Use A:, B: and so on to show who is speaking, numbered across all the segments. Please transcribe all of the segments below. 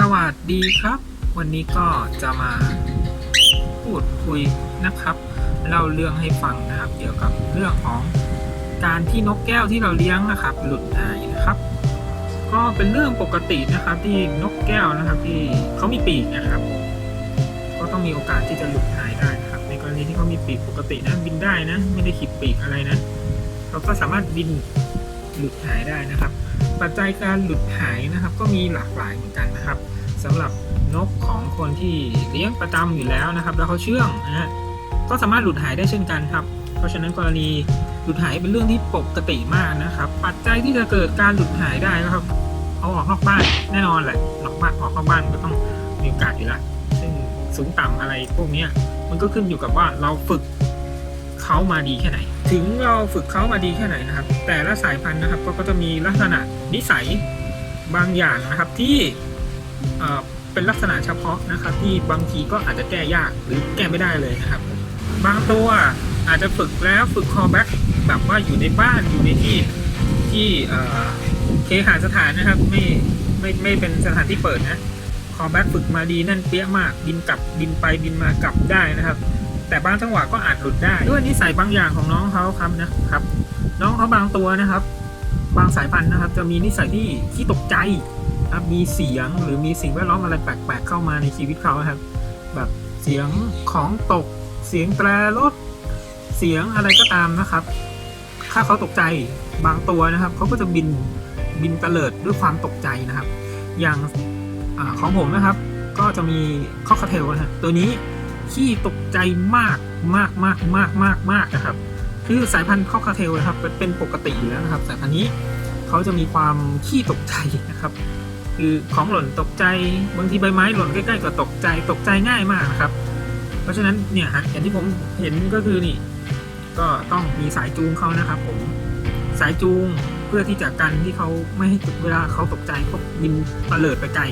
A: สวัสดีครับ วันนี้ก็จะมาพูดคุยนะครับ เล่าเรื่องให้ฟังนะครับ เกี่ยวกับเรื่องของการที่นกแก้วที่เราเลี้ยงนะครับ หลุดหายนะครับ ก็เป็นเรื่องปกตินะครับ ที่นกแก้วนะครับ ที่เขามีปีกนะครับ ก็ต้องมีโอกาสที่จะหลุดหายได้นะครับ ในกรณีที่เขามีปีกปกตินะบินได้นะ ไม่ได้ขีดปีกอะไรนะ เขาก็สามารถบินหลุดหายได้นะครับ ปัจจัยการหลุดหายนะครับ ก็มีหลากหลายเหมือนกันนะครับสำหรับนกของคนที่เลี้ยงประจำอยู่แล้วนะครับ แล้วเขาเชื่องนะฮะก็สามารถหลุดหายได้เช่นกันครับ เพราะฉะนั้นกรณีหลุดหายเป็นเรื่องที่ปกติมากนะครับ ปัจจัยที่จะเกิดการหลุดหายได้นะครับ เอาออกนอกบ้านแน่นอนแหละนอกบ้านออกนอกบ้านก็ต้องมีโอกาสอยู่แล้วซึ่งสูงต่ำอะไรพวกนี้มันก็ขึ้นอยู่กับว่าเราฝึกเขามาดีแค่ไหน ถึงเราฝึกเขามาดีแค่ไหนนะครับ แต่ละสายพันธุ์นะครับก็จะมีลักษณะนิสัยบางอย่างนะครับที่เป็นลักษณะเฉพาะนะครับ ที่บางทีก็อาจจะแก้ยากหรือแก้ไม่ได้เลยนะครับ บางตัวอาจจะฝึกแล้วฝึกคอแบ็กแบบว่าอยู่ในบ้านอยู่ในที่ที่เอ่อเคหสถานนะครับไม่ไม่ไม่เป็นสถานที่เปิดนะคอแบ็กฝึกมาดีนั่นเปี้ยมากบินกลับบินไปบินมากลับได้นะครับ แต่บางจังหวะก็อาจหลุดได้ ด้วยนิสัยบางอย่างของน้องเขาครับนะครับ น้องเขาบางตัวนะครับ บางสายพันธุ์นะครับ จะมีนิสัยที่ที่ตกใจครับมีเสียงหรือมีสิ่งแวดล้อมอะไรแปลกๆเข้ามาในชีวิตเขาครับ แบบเสียงของตก เสียงแตรรถเสียงอะไรก็ตามนะครับ ถ้าเขาตกใจบางตัวนะครับเขาก็จะบินบินเตลิดด้วยความตกใจนะครับ อย่างอของผมนะครับ ก็จะมีคอกเทลนะฮะตัวนี้ ขี้ตกใจมากมากมากมากมากมากนะครับ คือสายพันธุ์คอกเทลนะครับเป็นเป็นปกติอยู่แล้วนะครับ สายพันธุ์นี้เขาจะมีความขี้ตกใจนะครับ คือของหล่นตกใจบางทีใบไม้หล่นใกล้ๆก็ตกใจตกใจง่ายมากนะครับ เพราะฉะนั้นเนี่ยฮะอย่างที่ผมเห็นก็คือนี่ ก็ต้องมีสายจูงเขานะครับ ผมสายจูงเพื่อที่จะกันที่เขาไม่ให้เวลาเขาตกใจเขาบินตะเลิดไปไกล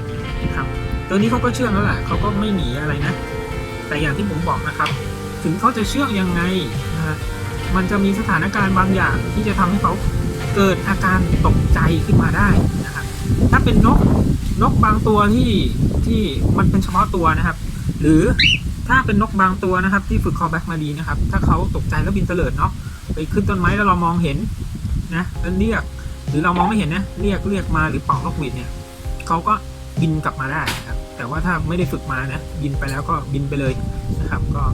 A: นะครับ ตัวนี้เขาก็เชื่องแล้วแหละเขาก็ไม่หนีอะไรนะ แต่อย่างที่ผมบอกนะครับ ถึงเขาจะเชื่องยังไงนะมันจะมีสถานการณ์บางอย่างที่จะทำให้เขาเกิดอาการตกใจขึ้นมาได้นะครับถ้าเป็นนกนกบางตัวที่ที่มันเป็นเฉพาะตัวนะครับ หรือถ้าเป็นนกบางตัวนะครับ ที่ฝึกคอแบ็กมาดีนะครับ ถ้าเขาตกใจแล้วบินเตลิดเนาะไปขึ้นต้นไม้แล้วเรามองเห็นนะแล้วเรียกหรือเรามองไม่เห็นนะเรียกเรียกมาหรือเป่านกหวีดเนี่ยเขาก็บินกลับมาได้ครับ แต่ว่าถ้าไม่ได้ฝึกมานะบินไปแล้วก็บินไปเลยนะครับ ก็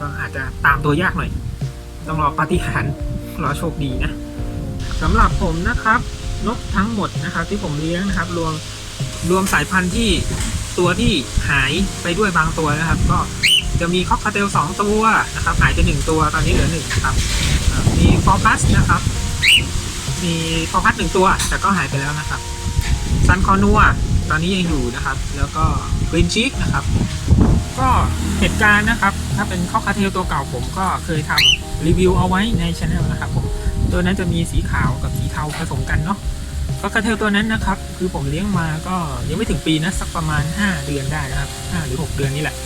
A: ก็อาจจะตามตัวยากหน่อย ต้องรอปาฏิหาริ์รอโชคดีนะสำหรับผมนะครับนกทั้งหมดนะครับ ที่ผมเลี้ยงนะครับ รวมรวมสายพันธุ์ที่ตัวที่หายไปด้วยบางตัวนะครับ ก็จะมีคอกคาเทลสองตัวนะครับ หายไปหนึ่งตัวตอนนี้เหลือหนึ่งครับ มีฟอร์พัสนะครับ มีฟอร์พัสหนึ่งตัว แต่ก็หายไปแล้วนะครับซันคอนัว ตอนนี้ยังอยู่นะครับ แล้วก็กรีนชิกนะครับ ก็เหตุการณ์นะครับ ถ้าเป็นคอคาเทลตัวเก่าผมก็เคยทำรีวิวเอาไว้ในช anel นะครับผมตัวนั้นจะมีสีขาวกับสีเทาผสมกันเนาะคอกคาเทลตัวนั้นนะครับ คือผมเลี้ยงมาก็ยังไม่ถึงปีนะสักประมาณ 5 เดือนได้นะครับ5หรือ 6 เดือนนี่แหละ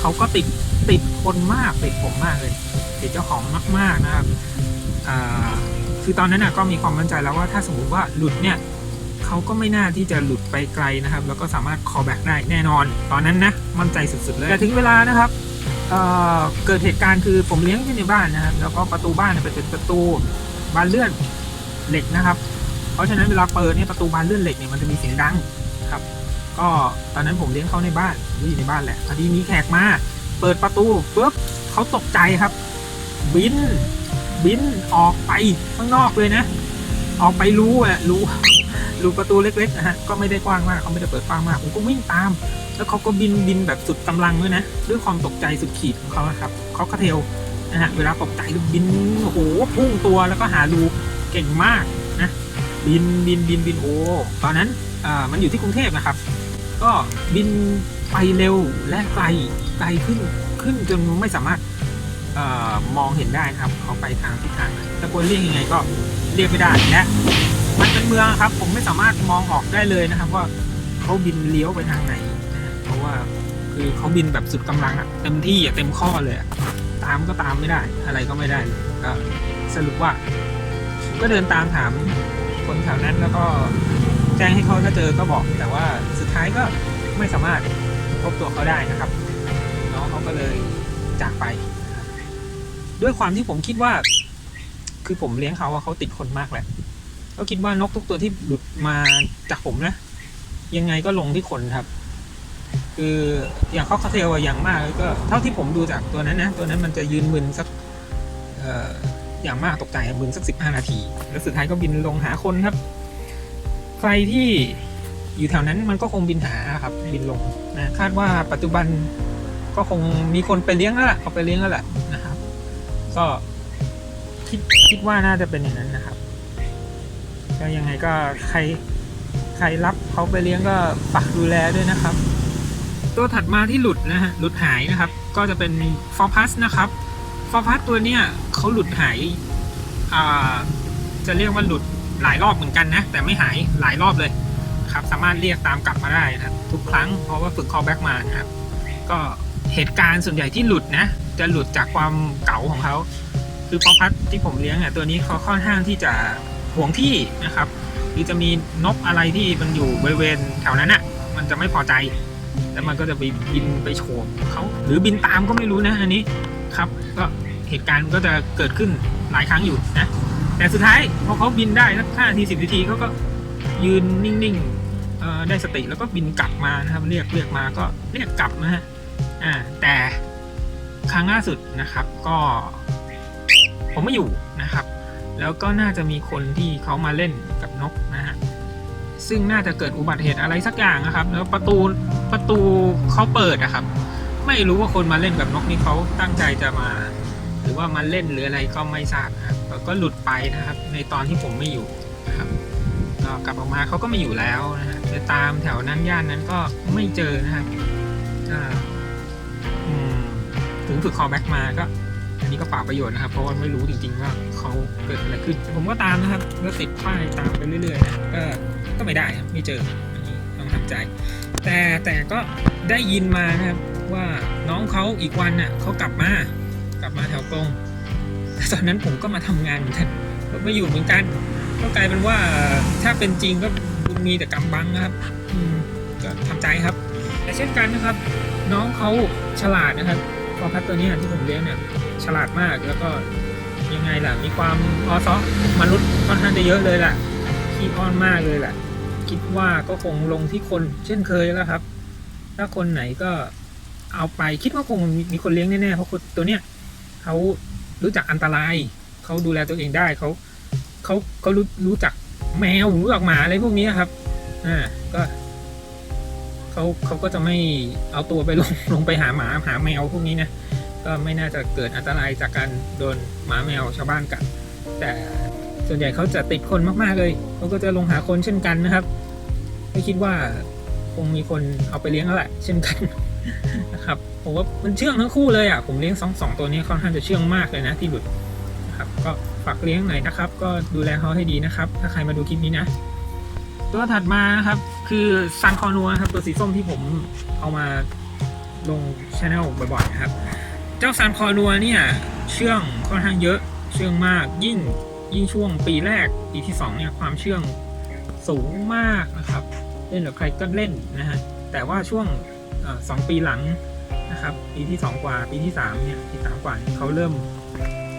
A: เขาก็ติดติดคนมากติดผมมากเลยติดเจ้าของมากๆนะครับคือตอนนั้นนะก็มีความมั่นใจแล้วว่าถ้าสมมติว่าหลุดเนี่ย เขาก็ไม่น่าที่จะหลุดไปไกลนะครับ แล้วก็สามารถ call back ได้แน่นอน ตอนนั้นนะ มั่นใจสุดๆเลยแต่ถึงเวลานะครับเเกิดเหตุการณ์คือผมเลี้ยงที่ในบ้านนะครับ แล้วก็ประตูบ้านเนี่ยเป็นประตูบานเลื่อนเหล็กนะครับ เพราะฉะนั้นเวลาเปิดเนี่ยประตูบานเลื่อนเหล็กเนี่ยมันจะมีเสียงดังครับ ก็ตอนนั้นผมเลี้ยงเขาในบ้านอยู่ในบ้านแหละพอดีมีแขกมาเปิดประตูปุ๊บเขาตกใจครับ บินบินออกไปข้างนอกเลยนะ ออกไปรู้อะรู้ รูประตูเล็กๆนะฮะก็ไม่ได้กว้างมากเขาไม่ได้เปิดกว้างมาก ผมก็วิ่งตาม แล้วเขาก็บินบินแบบสุดกำลังด้วยนะ ด้วยความตกใจสุดขีดของเขาครับเขาคาเทลนะฮะเวลาตกใจบินโอ้โหพุ่งตัวแล้วก็หารูเก่งมากนะบินบินบินบินโอ้ตอนนั้นอ่ามันอยู่ที่กรุงเทพนะครับ ก็บินไปเร็วและไกลไกลขึ้นขึ้นจนไม่สามารถอ่มองเห็นได้ครับเขาไปทางทิศทางตะโกนเรียกยังไงก็เรียกไม่ได้และ มันเป็นเมืองครับ ผมไม่สามารถมองออกได้เลยนะครับ ว่าเขาบินเลี้ยวไปทางไหนเพราะว่าคือเขาบินแบบสุดกำลังอะเต็มที่อะเต็มข้อเลยตามก็ตามไม่ได้ อะไรก็ไม่ได้เลยก็สรุปว่า ก็เดินตามถามคนแถวนั้นแล้วก็แจ้งให้เขาถ้าเจอก็บอกแต่ว่าสุดท้ายก็ไม่สามารถพบตัวเขาได้นะครับน้องเขาก็เลยจากไป ด้วยความที่ผมคิดว่า คือผมเลี้ยงเขาอะเขาติดคนมากแหละ ก็คิดว่านกทุกตัวที่หลุดมาจากผมนะ ยังไงก็ลงที่คนครับ คืออย่างเข้อคาเทลอะอย่างมากก็เท่าที่ผมดูจากตัวนั้นนะ ตัวนั้นมันจะยืนมึนสักอย่างมากตกใจมึนสักสิบห้านาที แล้วสุดท้ายก็บินลงหาคนครับ ใครที่อยู่แถวนั้นมันก็คงบินหาครับบินลงนะคาดว่าปัจจุบันก็คงมีคนไปเลี้ยงแล้วล่ะเอาไปเลี้ยงแล้วแหละนะครับ ก็คิดคิดว่าน่าจะเป็นอย่างนั้นนะครับ ก็ยังไงก็ใครใครรับเขาไปเลี้ยงก็ฝากดูแลด้วยนะครับ ตัวถัดมาที่หลุดนะฮะหลุดหายนะครับ ก็จะเป็นฟอร์พัสนะครับฟอร์พัสตัวเนี้ยเขาหลุดหายอ่าจะเรียกว่าหลุดหลายรอบเหมือนกันนะ แต่ไม่หายหลายรอบเลยครับสามารถเรียกตามกลับมาได้นะครับทุกครั้งเพราะว่าฝึก callback มานะครับ ก็เหตุการณ์ส่วนใหญ่ที่หลุดนะ จะหลุดจากความเก๋าของเขาคือฟอร์พัสที่ผมเลี้ยงอะตัวนี้เขาค่อนข้างที่จะ ห่วงที่นะครับคือจะมีนกอะไรที่มันอยู่บริเวณแถวนั้นอะ มันจะไม่พอใจ แล้วมันก็จะไปบินไปโฉบเขาหรือบินตามก็ไม่รู้นะอันนี้ครับ ก็เหตุการณ์ก็จะเกิดขึ้นหลายครั้งอยู่นะแต่สุดท้ายพอเขาบินได้สักห้านาทีสิบนาทีเขาก็ยืนนิ่งๆได้สติแล้วก็บินกลับมานะครับ เรียกเรียกมาก็เรียกกลับนะฮะอ่าแต่ครั้งล่าสุดนะครับ ก็ ผมไม่อยู่นะครับ แล้วก็น่าจะมีคนที่เขามาเล่นกับนกนะฮะซึ่งน่าจะเกิดอุบัติเหตุอะไรสักอย่างนะครับ แล้วประตูประตูเขาเปิดนะครับ ไม่รู้ว่าคนมาเล่นกับนกนี่เขาตั้งใจจะมา หรือว่ามาเล่นหรืออะไรก็ไม่ทราบนะครับก็หลุดไปนะครับ ในตอนที่ผมไม่อยู่นะครับก็กลับออกมาเขาก็ไม่อยู่แล้วนะฮะไปตามแถวนั้นย่านนั้นก็ไม่เจอนะครับถึงฝึก callback มาก็ นี้ก็เปล่าประโยชน์นะครับ เพราะว่าไม่รู้จริง ๆ ว่าเขาเกิดอะไรขึ้น ผมก็ตามนะครับแล้วติดป้ายตามไปเรื่อยๆนะก็ก็ไม่ได้ครับไม่เจออันนี้ต้องทำใจ แต่แต่ก็ได้ยินมานะครับว่าน้องเขาอีกวันน่ะเขากลับมากลับมาแถวกรงแต่ตอนนั้นผมก็มาทำงานเหมือนกันก็ไม่อยู่เหมือนกันก็กลายเป็นว่าถ้าเป็นจริงก็บุญมีแต่กำบังนะครับก็ทำใจครับแต่เช่นกันนะครับ น้องเขาฉลาดนะครับพอพัดตัวเนี้ยที่ผมเลี้ยงเนี่ย ฉลาดมากแล้วก็ยังไงล่ะ มีความออซอมนุษย์ค่อนข้างจะเยอะเลยแหละขี้อ้อนมากเลยแหละคิดว่าก็คงลงที่คนเช่นเคยแล้วครับ ถ้าคนไหนก็เอาไปคิดว่าคงมีคนเลี้ยงแน่ๆเพราะคนตัวเนี้ยเขารู้จักอันตรายเขาดูแลตัวเองได้เขาเขาเขารู้รู้จักแมวรู้จักหมาอะไรพวกนี้ครับอ่าก็เขาเขาก็จะไม่เอาตัวไปลงลงไปหาหมาหาแมวพวกนี้นะ ก็ไม่น่าจะเกิดอันตรายจากการโดนหมาแมวชาวบ้านกัดแต่ส่วนใหญ่เขาจะติดคนมากๆเลยเขาก็จะลงหาคนเช่นกันนะครับ ไม่คิดว่าคงมีคนเอาไปเลี้ยงแล้วแหละเช่นกันนะครับผมว่ามันเชื่องทั้งคู่เลยอะผมเลี้ยงสองสองตัวนี้ค่อนข้างจะเชื่องมากเลยนะที่หลุดนะครับก็ฝากเลี้ยงหน่อยนะครับ ก็ดูแลเขาให้ดีนะครับ ถ้าใครมาดูคลิปนี้นะ ตัวถัดมานะครับ คือซันคอนัวครับตัวสีส้มที่ผมเอามาลงช anel บ่อยๆนะครับ เจ้าซานคอนัวเนี่ย เชื่องค่อนข้างเยอะ เชื่องมาก ยิ่งยิ่งช่วงปีแรกปีที่สองเนี่ยความเชื่องสูงมากนะครับ เล่นกับใครก็เล่นนะฮะแต่ว่าช่วงอสองปีหลังนะครับปีที่สองกว่าปีที่สามเนี่ยปีสามกว่าเขาเริ่ม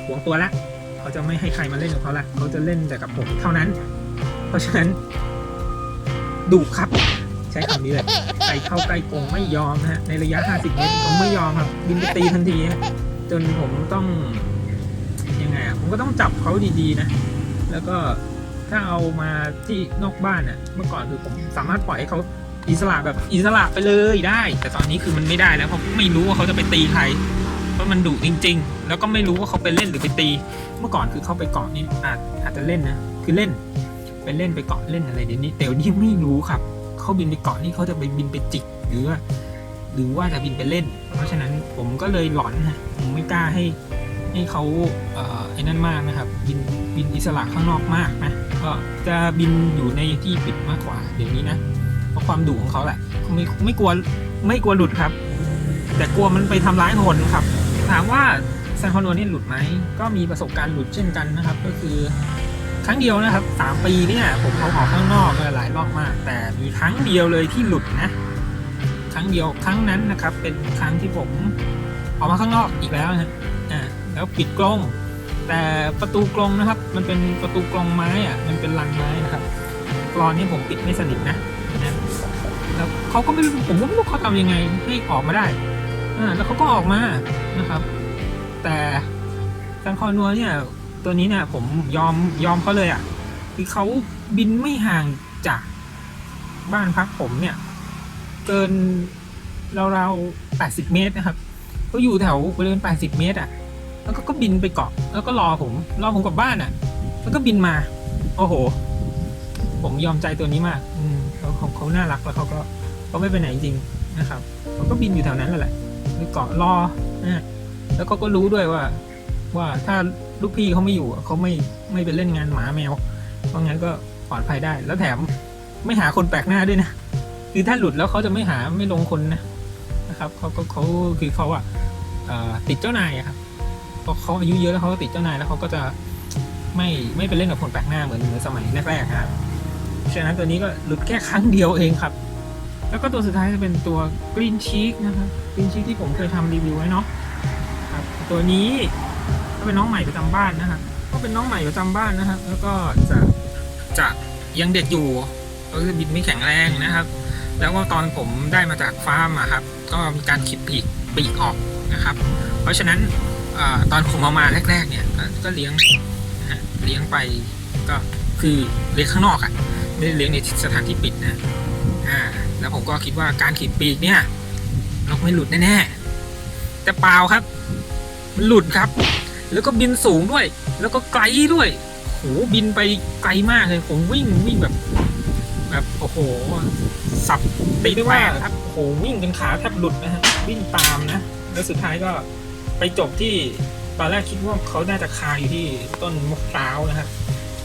A: หวงตัวละเขาจะไม่ให้ใครมาเล่นกับเขาละเขาจะเล่นแต่กับผมเท่านั้น เพราะฉะนั้นดุครับ ใช้คำนี้เลยใครเข้าใกล้กรงไม่ยอมนะฮะในระยะ 50 เมตรผมไม่ยอมครับบินไปตีทันทีฮะจนผมต้องยังไงอะผมก็ต้องจับเขาดีๆนะ แล้วก็ถ้าเอามาที่นอกบ้านอะเมื่อก่อนคือผมสามารถปล่อยให้เขาอิสระแบบอิสระไปเลยได้ แต่ตอนนี้คือมันไม่ได้แล้วเพราะไม่รู้ว่าเขาจะไปตีใครเพราะมันดุจริง ๆ แล้วก็ไม่รู้ว่าเขาไปเล่นหรือไปตี เมื่อก่อนคือเขาไปเกาะนี่อาจอาจจะเล่นนะคือเล่นไปเล่นไปเกาะเล่นอะไรเดี๋ยวนี้แต่เดี๋ยวนี้ไม่รู้ครับ เขาบินไปเกาะนี่เขาจะไปบินไปจิกหรือว่าหรือว่าจะบินไปเล่น เพราะฉะนั้นผมก็เลยหลอนนะผมไม่กล้าให้ให้เขาเอ่อไอ้นั่นมากนะครับ บินบินอิสระข้างนอกมากนะก็จะบินอยู่ในที่ปิดมากกว่าเดี๋ยวนี้นะเพราะความดุของเขาแหละไม่ไม่กลัวไม่กลัวหลุดครับ แต่กลัวมันไปทำร้ายคนครับ ถามว่าซันคอนโนนี่หลุดไหมก็มีประสบการณ์หลุดเช่นกันนะครับ ก็คือ ครั้งเดียวนะครับสามปีเนี่ยผมเอาออกข้างนอกหลายรอบมาก แต่มีครั้งเดียวเลยที่หลุดนะ ครั้งเดียวครั้งนั้นนะครับ เป็นครั้งที่ผมออกมาข้างนอกอีกแล้วนะอ่าแล้วปิดกรงแต่ประตูกรงนะครับ มันเป็นประตูกรงไม้อะมันเป็นลังไม้นะครับกรอนนี้ผมปิดไม่สนิทนะนะแล้วเขาก็ไม่รู้ผมก็ไม่รู้เขาทำยังไงให้ออกมาได้อ่าแล้วเขาก็ออกมานะครับ แต่ซันคอนัวเนี่ย ตัวนี้เนี่ยผมยอมยอมเขาเลยอะ คือเขาบินไม่ห่างจากบ้านพักผมเนี่ย เกินราวๆ80เมตรนะครับเขาอยู่แถวบริเวณ80เมตรอะ แล้วก็ก็บินไปเกาะแล้วก็รอผมรอผมกลับบ้านอะ แล้วก็บินมา โอ้โห ผมยอมใจตัวนี้มาก อืมเขาเขาน่ารักแล้วเขาก็เขาไม่ไปไหนจริงนะครับเขาก็บินอยู่แถวนั้นนั่นแหละไปเกาะรอนะแล้วเขาก็รู้ด้วยว่า ว่าถ้า ลูกพี่เขาไม่อยู่เขาไม่ไม่ไปเล่นงานหมาแมว เพราะงั้นก็ปลอดภัยได้ แล้วแถมไม่หาคนแปลกหน้าด้วยนะคือถ้าหลุดแล้วเขาจะไม่หาไม่ลงคนนะนะครับเขาก็เขาคือเขาอะเอ่อติดเจ้านายครับพราะเขาอายุเยอะแล้วเขาก็ติดเจ้านายแล้วเขาก็จะไม่ไม่ไปเล่นกับคนแปลกหน้าเหมือนเหมือนสมัยแรกๆครับฉะนั้นตัวนี้ก็หลุดแค่ครั้งเดียวเองครับ แล้วก็ตัวสุดท้ายจะเป็นตัว Green Cheek นะครับ Green Cheek ที่ผมเคยทำรีวิวไว้เนาะครับตัวนี้ ก็เป็นน้องใหม่ประจำบ้านนะครับก็เป็นน้องใหม่ประจำบ้านนะครับ แล้วก็จะจะยังเด็กอยู่ก็คือบินไม่แข็งแรงนะครับ แล้วก็ตอนผมได้มาจากฟาร์มอะครับ ก็มีการขีดปีกปีกออกนะครับ เพราะฉะนั้นอตอนผมเอามาแรก ๆ เนี่ยก็เลี้ยงเลี้ยงไปก็คือเลี้ยงข้างนอกอะไม่ได้เลี้ยงในสถานที่ปิดนะอ่าแล้วผมก็คิดว่าการขีดปีกเนี่ยนกไม่หลุดแน่ๆแต่เปล่าครับ มันหลุดครับ แล้วก็บินสูงด้วย แล้วก็ไกลด้วยโหบินไปไกลมากเลย ผมวิ่งวิ่งแบบ แบบโอ้โห สับตีได้ว่าครับโอ้โหวิ่งกันขาแทบหลุดนะฮะวิ่งตามนะ แล้วสุดท้ายก็ไปจบที่ตอนแรกคิดว่าเขาน่าจะคาอยู่ที่ต้นมะพร้าวนะครับ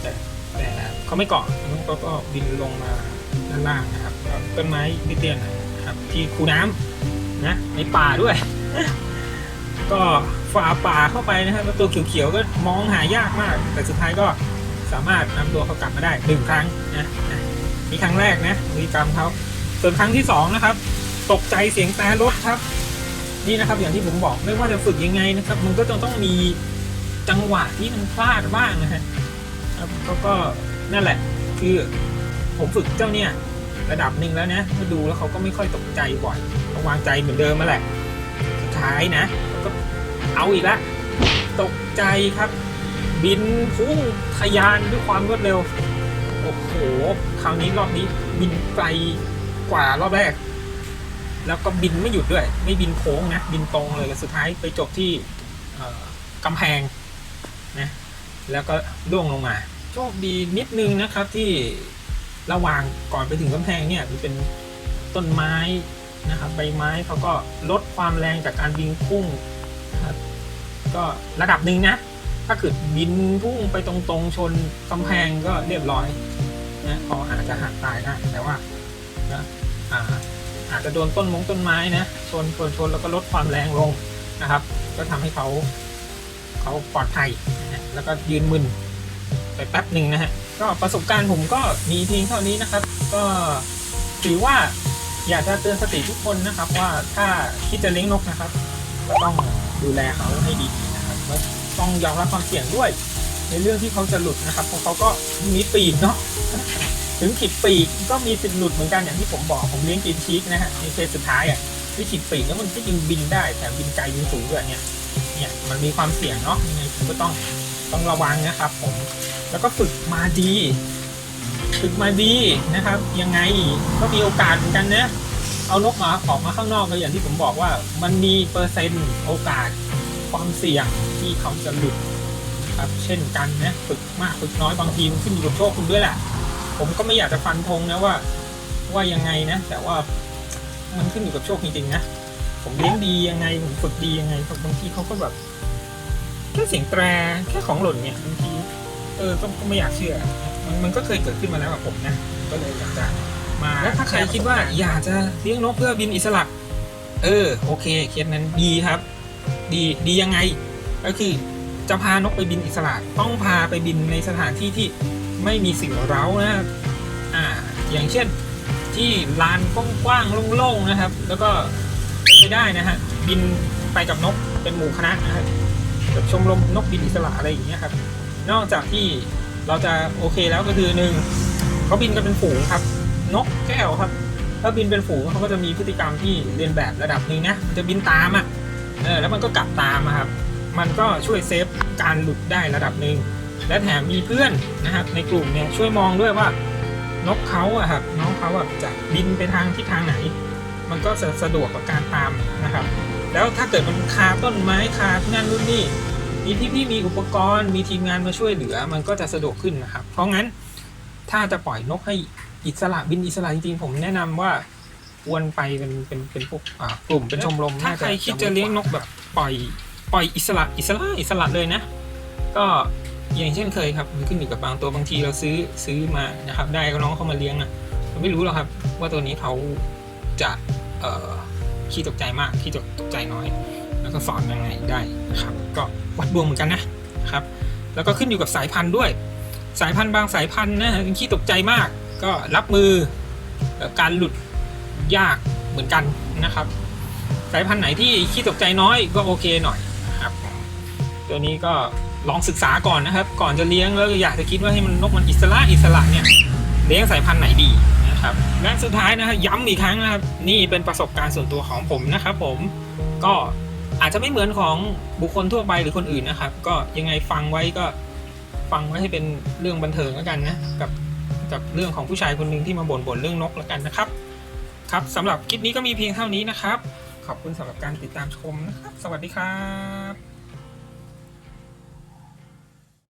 A: แต่แต่เขาไม่เกาะแล้วก็ก็บินลงมาด้านล่างนะครับก็ต้นไม้ที่เตี้ยๆหน่อยนะครับ ที่คูน้ำนะในป่าด้วย ก็ฝ่าป่าเข้าไปนะครับแล้วตัวเขียวๆก็มองหายากมาก แต่สุดท้ายก็สามารถนำตัวเขากลับมาได้หนึ่งครั้งนะนี่ครั้งแรกนะพฤติกรรมเขาส่วนครั้งที่สองนะครับ ตกใจเสียงแต่รถครับ นี่นะครับอย่างที่ผมบอกไม่ว่าจะฝึกยังไงนะครับ มันก็จะต้องมีจังหวะที่มันพลาดบ้างนะฮะครับก็นั่นแหละ คือผมฝึกเจ้าเนี่ยระดับหนึ่งแล้วนะมาดูแล้วเขาก็ไม่ค่อยตกใจบ่อยวางใจเหมือนเดิมมาแหละสุดท้ายนะก็ เอาอีกและตกใจครับ บินพุ่งทะยานด้วยความรวดเร็ว โอ้โห คราวนี้รอบนี้บินไกลกว่ารอบแรก แล้วก็บินไม่หยุดด้วย ไม่บินโค้งนะ บินตรงเลยแล้วสุดท้ายไปจบที่กำแพงนะแล้วก็ล่วงลงมา โชคดีนิดนึงนะครับที่ระหว่างก่อนไปถึงกำแพงเนี่ยมันเป็นต้นไม้นะครับใบไม้เขาก็ลดความแรงจากการบินพุ่ง ก็ระดับหนึ่งนะ ถ้าเกิดบินพุ่งไปตรงๆชนกำแพงก็เรียบร้อยนะพออาจจะหักตายได้แต่ว่านะอ่าอาจจะโดนต้นมงต้นไม้นะชนชนชนแล้วก็ลดความแรงลงนะครับ ก็ทำให้เขาเขาปลอดภัยนะแล้วก็ยืนมึนไปแป๊บหนึ่งนะฮะก็ประสบการณ์ผมก็มีเพียงเท่านี้นะครับ ก็ถือว่าอยากจะเตือนสติทุกคนนะครับว่าถ้าคิดจะเลี้ยงนกนะครับ ก็ต้องดูแลเขาให้ดีนะครับแล้วต้องยอมรับความเสี่ยงด้วย ในเรื่องที่เขาจะหลุดนะครับเพราะเขาก็มีปีกเนาะถึงขีดปีกก็มีสิทธิ์หลุดเหมือนกันอย่างที่ผมบอกผมเลี้ยงกินชีกนะฮะในเคสสุดท้ายอะที่ขีดปีกแล้วมันก็ยังบินได้แต่บินไกลบินสูงด้วยเนี่ยเนี่ยมันมีความเสี่ยงเนาะยังไงผมก็ต้องต้องระวังนะครับ ผมแล้วก็ฝึกมาดีฝึกมาดีนะครับ ยังไงก็มีโอกาสเหมือนกันนะ เอานกหมาออกมาข้างนอกก็อย่างที่ผมบอกว่า มันมีเปอร์เซ็นต์โอกาสความเสี่ยงที่เขาจะหลุดครับเช่นกันนะฝึกมากฝึกน้อยบางทีมันขึ้นอยู่กับโชคคุณด้วยแหละผมก็ไม่อยากจะฟันธงนะว่า ว่ายังไงนะ แต่ว่ามันขึ้นอยู่กับโชคจริงๆนะผมเลี้ยงดียังไงผมฝึกดียังไงบางทีเขาก็แบบแค่เสียงแตรแค่ของหล่นเนี่ยบางทีเออก็ก็ไม่อยากเชื่อ มันมันก็เคยเกิดขึ้นมาแล้วกับผมนะก็เลยอยากจะ มาแล้วถ้าใครคิดว่าอยากจะเลี้ยงนกเพื่อบินอิสระ เออโอเคเคสนั้นดีครับ ดีดียังไง ก็คือจะพานกไปบินอิสระต้องพาไปบินในสถานที่ที่ไม่มีสิ่งเร้านะครับอ่า อย่างเช่นที่ลานกว้างๆโล่งๆนะครับ แล้วก็ไปได้นะฮะบินไปกับนกเป็นหมู่คณะนะครับแบบชมรมนกบินอิสระอะไรอย่างเงี้ยครับ นอกจากที่เราจะโอเคแล้วก็คือหนึ่งเขาบินกันเป็นฝูงครับ นกแก้วครับ ถ้าบินเป็นฝูงเขาก็จะมีพฤติกรรมที่เรียนแบบระดับหนึ่งนะจะบินตามอะเออแล้วมันก็กลับตามอะครับ มันก็ช่วยเซฟการหลุดได้ระดับหนึ่งและแถมมีเพื่อนนะครับในกลุ่มเนี่ยช่วยมองด้วยว่านกเขาอะครับน้องเขาอะจะบินไปทางทิศทางไหน มันก็จะสะดวกกับการตามนะครับ แล้วถ้าเกิดมันคาต้นไม้คาที่นั่นนู่นนี่มีพี่ๆมีอุปกรณ์ มีทีมงานมาช่วยเหลือ มันก็จะสะดวกขึ้นนะครับ เพราะงั้นถ้าจะปล่อยนกให้ อิสระบินอิสระจริงๆผมแนะนำว่าควรไปเป็นเป็นเป็นพวกอ่ากลุ่มเป็นชมรมถ้าใครคิดจะเลี้ยงนกแบบปล่อยปล่อยอิสระอิสระอิสระเลยนะ ก็อย่างเช่นเคยครับมันขึ้นอยู่กับบางตัวบางทีเราซื้อซื้อมานะครับ ได้ก็น้องเขามาเลี้ยงอะเราไม่รู้หรอกครับ ว่าตัวนี้เขาจะเอ่อขี้ตกใจมากขี้ตกตกใจน้อย แล้วก็สอนยังไงได้นะครับ ก็วัดดวงเหมือนกันนะครับ แล้วก็ขึ้นอยู่กับสายพันธุ์ด้วย สายพันธุ์บางสายพันธุ์นะขี้ตกใจมาก ก็รับมือการหลุดยากเหมือนกันนะครับ สายพันธุ์ไหนที่ขี้ตกใจน้อยก็โอเคหน่อยนะครับ ตัวนี้ก็ลองศึกษาก่อนนะครับ ก่อนจะเลี้ยงแล้วอยากจะคิดว่าให้มันนกมันอิสระอิสระเนี่ยเลี้ยงสายพันธุ์ไหนดีนะครับและสุดท้ายนะครับย้ำอีกครั้งนะครับ นี่เป็นประสบการณ์ส่วนตัวของผมนะครับ ผมก็อาจจะไม่เหมือนของบุคคลทั่วไปหรือคนอื่นนะครับ ก็ยังไงฟังไว้ก็ฟังไว้ให้เป็นเรื่องบันเทิงแล้วกันนะกับ กับเรื่องของผู้ชายคนหนึ่งที่มาบ่นบ่นเรื่องนกแล้วกันนะครับ ครับสำหรับคลิปนี้ก็มีเพียงเท่านี้นะครับ ขอบคุณสำหรับการติดตามชมนะครับ สวัสดีครับ